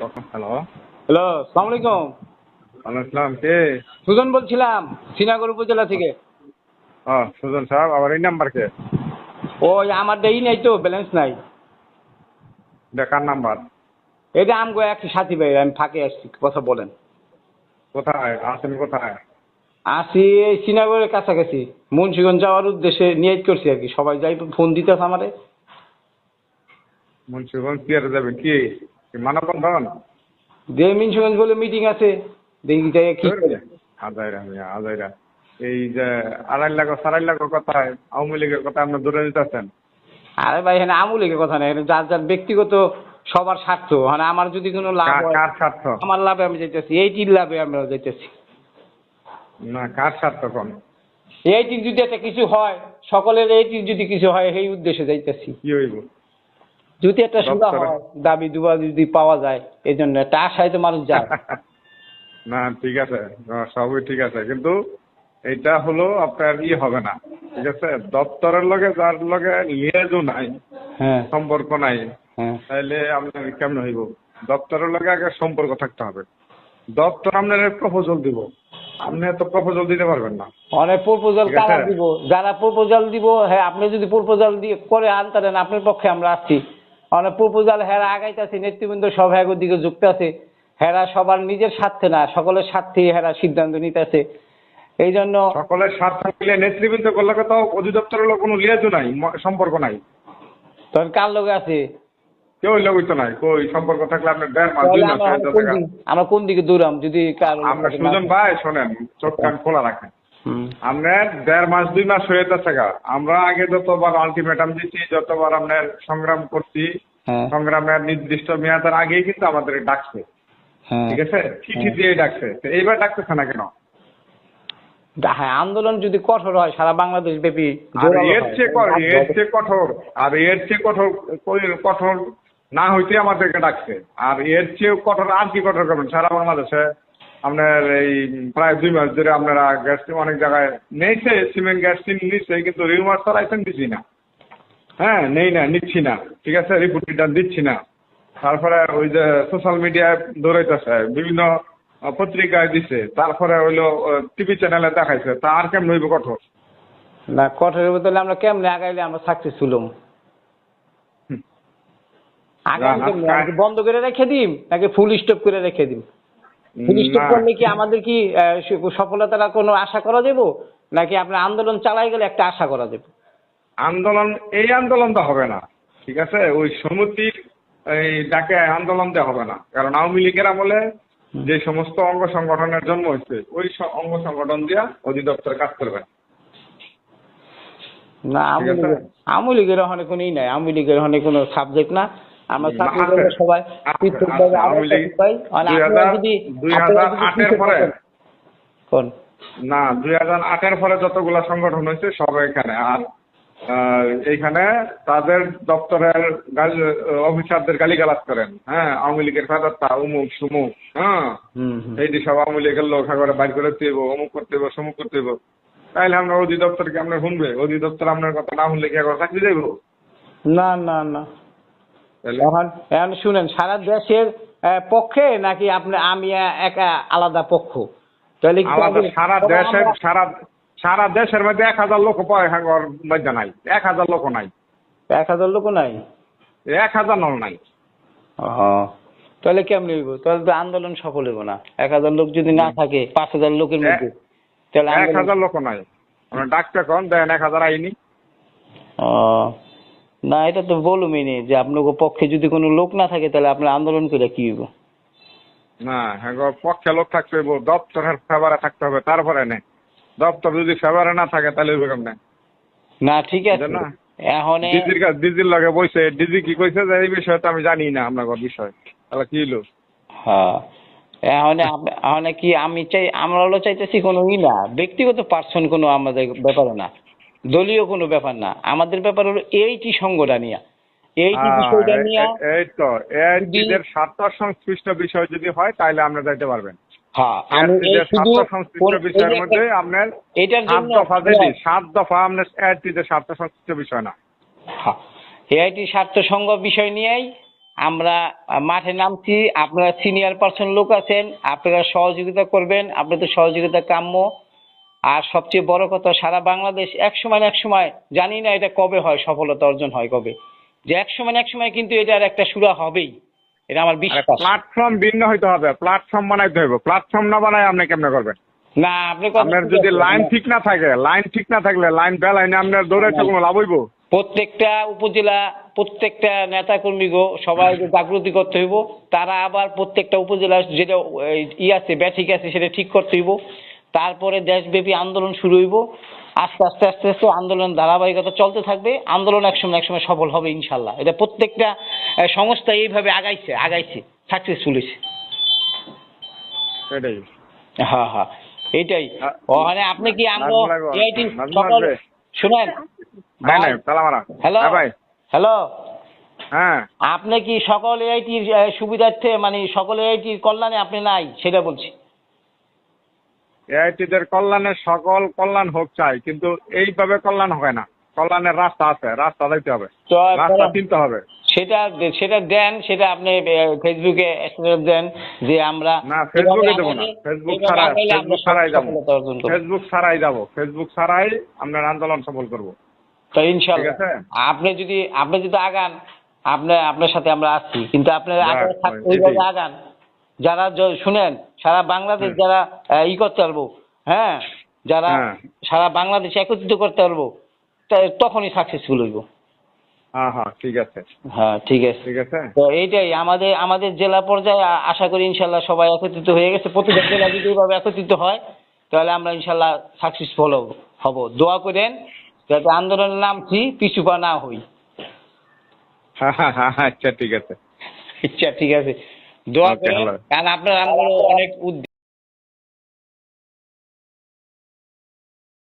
Hello. Hello সালাম আলাইকুম। আসসালাম কে? সুজন বলছিলাম শ্রীনগর উপজেলা থেকে। ও সুজন সাহেব আবার এই নাম্বার কে? ওই আমার দেই নাই তো ব্যালেন্স নাই। দেখার নাম্বার এটা আমগো এক সাথী ভাই আমি ফাঁকে আসছি কথা বলেন। কোথায়? আছেন কোথায়? আসি এই শ্রীনগরের কাছাকাছি মুন্সিগঞ্জ যাওয়ার উদ্দেশ্যে নিয়ত করছি আর কি সবাই যাই ফোন দিতেছে আমারে। মুন্সিগঞ্জ কি আর যাবেন কি কি? মানববন্ধন? বলে মিটিং আছে। দেখি যাই কি আজাইরা মিয়া আজাইরা এই যে আড়াই লাখ লাখ কথায় আওয়ামী লীগের কথা আপনার দূরে আরে ভাই এখানে আমুলিকে কথা নেই যার যার ব্যক্তিগত সবার স্বার্থ। মানে আমার যদি কোনো লাভ কার স্বার্থ? আমার লাভে আমি যাইতেছি এইটির লাভে আমরা যাইতেছি। না কার স্বার্থ কোন? এইটির যদি একটা কিছু হয় সকলের এইটির যদি কিছু হয় সেই উদ্দেশ্যে যাইতেছি। কি হইব? যদি একটা দপ্তরে। হয় দাবি দুবা যদি পাওয়া যায় এই জন্য একটা আশায় তো মানুষ যায় না ঠিক আছে। সবই ঠিক আছে। কিন্তু এটা হলো আপনার ই হবে না ঠিক আছে? দপ্তরের লগে যার লগে লিয়াজও নাই হ্যাঁ। সম্পর্ক নাই হ্যাঁ। তাইলে আপনার কেমন হইব? দপ্তরের লগে আগে সম্পর্ক থাকতে হবে। দপ্তর আপনার প্রপোজাল দিব। আপনি তো প্রপোজাল দিতে পারবেন না। অনেক প্রপোজাল কারা দিব। যারা প্রপোজাল দিব হ্যাঁ আপনি যদি প্রপোজাল দিয়ে করে আনতারেন আপনার পক্ষে আমরা আসছি। অনেক প্রপোজাল হেরা আগাইতেছে নেতৃবৃন্দ সব দিকে যুক্ত আছে হেরা সবার নিজের স্বার্থে না সকলের স্বার্থে হেরা সিদ্ধান্ত নিতেছে। এই জন্য সকলের স্বার্থ মিলে নেতৃবৃন্দ করলে তো অধিদপ্তরের কোনো লিয়াজও নাই সম্পর্ক নাই। তখন কার লোক আছে? কেউ লোক তো নাই কই সম্পর্ক থাকলে আপনার দেড় মাস দুই মাস আমরা কোন। দিক- আমরা দৌড়াম যদি কার আপনার সুজন ভাই শোনেন চোখ কান খোলা রাখেন। আপনার দেড় মাস দুই মাস হয়ে যাচ্ছে গা। আমরা আগে যতবার আলটিমেটাম দিচ্ছি যতবার আপনার সংগ্রাম করছি হ্যাঁ। সংগ্রামের নির্দিষ্ট মেয়াদের আগেই কিন্তু আমাদের ডাকছে। হ্যাঁ। ঠিক আছে? চিঠি দিয়ে ডাকছে। এইবার ডাকতেছে না কেন? হ্যাঁ আন্দোলন যদি কঠোর হয় সারা বাংলাদেশ ব্যাপী আর এর চেয়ে এর চেয়ে কঠোর আর এর চেয়ে কঠোর কঠোর না হইতে আমাদেরকে ডাকছে। আর এর চেয়ে কঠোর আর কি কঠোর করবেন? সারা বাংলাদেশে আপনার এই প্রায় দুই মাস ধরে আপনারা গ্যাস অনেক জায়গায় নেইছে সিমেন্ট গ্যাস নিচ্ছে কিন্তু রিউমার চালাইছেন দিচ্ছি না। হ্যাঁ নেই না নিচ্ছি না। ঠিক আছে রিপোর্ট রিটার্ন দিচ্ছি না। তারপরে ওই যে সোশ্যাল মিডিয়ায় দৌড়াইতেছে বিভিন্ন পত্রিকায় দিছে। তারপরে হইল টিভি চ্যানেলে দেখাইছে। তা আর কেমন হইব কঠোর? না কঠোরের বদলে আমরা কেমনে আগাইলে আমরা সাকসেস হুম। কি বন্ধ করে রেখে দিম নাকি ফুল স্টপ করে রেখে দিম? ফুল করলে কি আমাদের কি সফলতার কোনো আশা করা যাব? নাকি আপনার আন্দোলন চালাই গেলে একটা আশা করা যাবে? আন্দোলন এই আন্দোলন তো হবে না ঠিক আছে? ওই সমিতির এই ডাকে আন্দোলন দেওয়া হবে না। কারণ আওয়ামী লীগের আমলে যে সমস্ত অঙ্গ সংগঠনের জন্ম হয়েছে ওই অঙ্গ সংগঠন দিয়া অধিদপ্তর কাজ করবে। না। না আওয়ামী লীগের ওখানে কোনো ই নাই। আওয়ামী লীগের ওখানে কোনো সাবজেক্ট না। আমরা হুম, ছাত্রীরা সবাই। আপনারা আপনারা পরে কোন? না দুই হাজার আটের পরে যতগুলা সংগঠন হয়েছে সব এখানে। আর এইখানে তাদের দপ্তরের গাল- অফিসারদের গালিগালাজ করেন। হ্যাঁ আওয়ামী লীগের ফেরতা উমুক সুমুক হ্যাঁ। এই যে সব আওয়ামী লীগের লোক করে বাইর করে দেবো অমুক করতে দেবো সমুক করতে দেবো তাইলে আমরা অধিদপ্তরকে আপনার শুনবে। অধিদপ্তর আপনার কথা না শুনলে কি একবার চাকরি দেবো? না না না। এখন এখন শুনেন সারা দেশের পক্ষে নাকি আপনি আমি একা আলাদা পক্ষ? তাহলে সারা দেশের সারা সারা দেশের মধ্যে এক হাজার লোক মধ্যে নাই। এক হাজার লোক নাই। এক হাজার লোক নাই? এক হাজার নল নাই। ও, তাহলে কেমনি হইব? তাহলে তো আন্দোলন সফল হইব না। এক হাজার লোক যদি না থাকে পাঁচ হাজার লোকের মধ্যে তাহলে এক হাজার লোক নাই। ডাক্তার কন দেন এক হাজার আইনি। ও, না এটা তো বলুমই নি যে আপনাকে পক্ষে যদি কোনো লোক না থাকে তাহলে আপনার আন্দোলন করে কি হইব? না হ্যাঁ পক্ষে লোক থাকতে হইব দপ্তরের ফেভারে থাকতে হবে তারপরে নে। দপ্তর যদি ফেভারে না থাকে তাহলে হইবে কেমনে? না ঠিক আছে। না? এখন ডিজির কাছে ডিজির লগে বইছে ডিজি কি কইছে যে এই বিষয়ে তো আমি জানি না আপনার বিষয়। তাহলে কি হলো হ্যাঁ। এখন এখন কি আমি চাই আমরা হলো চাইতেছি কোনো ই না। ব্যক্তিগত পার্সন কোনো আমাদের ব্যাপারে না। দলীয় কোনো ব্যাপার না। আমাদের ব্যাপার হলো এইটি সংগঠন নিয়ে। এইটি হ্যাঁ, বিষয়টা নিয়ে এই তো এর স্বার্থ সংশ্লিষ্ট বিষয় যদি হয় তাহলে আপনি যাইতে পারবেন। হ্যাঁ আমি শুধু সংশ্লিষ্ট বিষয়ের মধ্যে আপনার এটার সাত জন্য দফা যেটি সাত দফা আপনার এর স্বার্থ সংশ্লিষ্ট বিষয় না। হ্যাঁ এআইটি স্বার্থ সংঘ বিষয় নিয়েই আমরা মাঠে নামছি। আপনারা সিনিয়র পার্সন লোক আছেন আপনারা সহযোগিতা করবেন আপনাদের সহযোগিতা কাম্য। আর সবচেয়ে বড় কথা সারা বাংলাদেশ এক সময় এক সময় জানি না এটা কবে হয় সফলতা অর্জন হয় কবে। যে এক সময় না এক সময় কিন্তু এটার একটা সুরা হবেই। এটা আমার বিশ্বাস। প্ল্যাটফর্ম ভিন্ন হইতে হবে প্ল্যাটফর্ম বানাইতে হবে প্ল্যাটফর্ম না বানায় আপনি কেমনে করবেন? না আপনি আপনার যদি লাইন ঠিক না থাকে লাইন ঠিক না থাকলে লাইন বেলাইনে আপনার দৌড়াইতে কোনো লাভ হইব? প্রত্যেকটা উপজেলা প্রত্যেকটা নেতাকর্মীগো সবাই জাগ্রতি করতে হইব তারা আবার প্রত্যেকটা উপজেলা যেটা ই আছে ব্যাঠিক আছে সেটা ঠিক করতে হইব। তারপরে দেশব্যাপী আন্দোলন শুরু হইব। আস্তে আস্তে আস্তে আস্তে আন্দোলন ধারাবাহিকতা চলতে থাকবে। আন্দোলন একসময় একসময় সফল হবে ইনশাল্লাহ এটা প্রত্যেকটা সংস্থা এইভাবে আগাইছে আগাইছে সাকসেসফুল হয়েছে সেটাই হ্যাঁ হ্যাঁ ওখানে আপনি কি সকল। শুনেন? হ্যালো? হ্যাঁ হ্যালো? হ্যাঁ। আপনি কি সকল এআইটির সুবিধার্থে মানে সকল এআইটির কল্যাণে আপনি নাই? সেটা বলছি। এআইটিদের কল্যাণের সকল কল্যাণ হোক চাই কিন্তু এইভাবে কল্যাণ হয় না। কল্যাণের রাস্তা আছে রাস্তা দিতে হবে। রাস্তা চিনতে হবে। সেটা সেটা দেন সেটা আপনি ফেসবুকে দেন যে আমরা না ফেসবুকে দেবো না। ফেসবুক ছাড়া ফেসবুক ছাড়াই যাব। ফেসবুক ছাড়াই যাব ফেসবুক ছাড়াই আপনার আন্দোলন সফল করব। তো ইনশাল্লাহ। আপনি যদি আপনি যদি আগান আপনি আপনার সাথে আমরা আসছি কিন্তু আপনার। আগান। যারা শুনেন সারা বাংলাদেশ যারা ই করতে পারব হ্যাঁ? যারা হ্যাঁ। সারা বাংলাদেশ একত্রিত করতে পারব তখনই সাকসেসফুল হইব। ঠিক আছে। হ্যাঁ ঠিক আছে। ঠিক আছে? তো এইটাই আমাদের আমাদের জেলা পর্যায়ে আশা করি ইনশাল্লাহ সবাই একত্রিত হয়ে গেছে। প্রতিটা জেলা যদি এইভাবে একত্রিত হয় তাহলে আমরা ইনশাল্লাহ সাকসেসফুল হব দোয়া করেন যাতে আন্দোলনের নামছি পিছু পা না হই। হ্যাঁ হ্যাঁ আচ্ছা ঠিক আছে। আচ্ছা ঠিক আছে। দোয়া করেন. কারণ আপনার আমগুলো অনেক উদ্যোগ